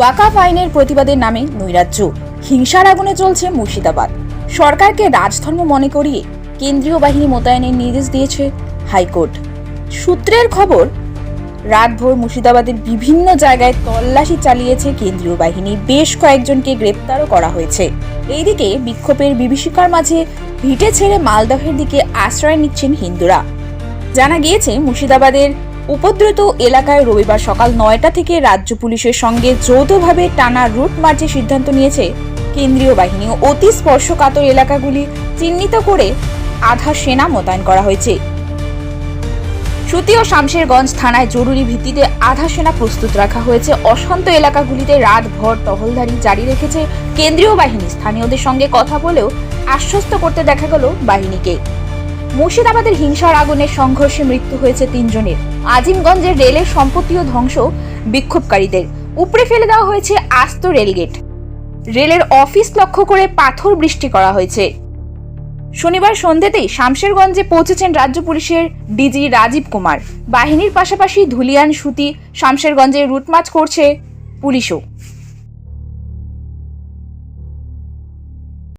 ওয়াকাফ আইনের প্রতিবাদের নামে নৈরাজ্য। হিংসার আগুনে চলছে মুর্শিদাবাদ। সরকারকে রাজধর্ম মনে করিয়ে কেন্দ্রীয় বাহিনী মোতায়েনের নির্দেশ দিয়েছে হাইকোর্ট। সূত্রের খবর, রাতভর মুর্শিদাবাদের বিভিন্ন জায়গায় তল্লাশি চালিয়েছে কেন্দ্রীয় বাহিনী। বেশ কয়েকজনকে গ্রেপ্তারও করা হয়েছে। এইদিকে বিক্ষোভের বিভীষিকার মাঝে ভিটে ছেড়ে মালদহের দিকে আশ্রয় নিচ্ছেন হিন্দুরা। জানা গিয়েছে, মুর্শিদাবাদের উপদ্রুত এলাকায় রবিবার সকাল নয়টা থেকে রাজ্য পুলিশের সঙ্গে যৌথভাবে টানা রুট মার্চের সিদ্ধান্ত নিয়েছে কেন্দ্রীয় বাহিনী। অতি স্পর্শকাতর এলাকাগুলি চিহ্নিত করে আধা সেনা মোতায়েন করা হয়েছে। সুতি ও শামশেরগঞ্জ থানায় জরুরি ভিত্তিতে আধা সেনা প্রস্তুত রাখা হয়েছে। অশান্ত এলাকাগুলিতে রাতভর টহলদারি জারি রেখেছে কেন্দ্রীয় বাহিনী। স্থানীয়দের সঙ্গে কথা বলেও আশ্বস্ত করতে দেখা গেল বাহিনীকে। মুর্শিদাবাদের হিংসার আগুনে সংঘর্ষে মৃত্যু হয়েছে তিনজনের। আজিমগঞ্জের রেলের সম্পত্তিও ধ্বংস বিক্ষোভকারীদের। উপড়ে ফেলে দেওয়া হয়েছে আস্ত রেলগেট। রেলের অফিস লক্ষ্য করে পাথর বৃষ্টি করা হয়েছে। শনিবার সন্ধ্যেতেই শামশেরগঞ্জে পৌঁছেছেন রাজ্য পুলিশের ডিজি রাজীব কুমার। বাহিনীর পাশাপাশি ধুলিয়ান সুতি শামশেরগঞ্জে রুটমাচ করছে পুলিশও।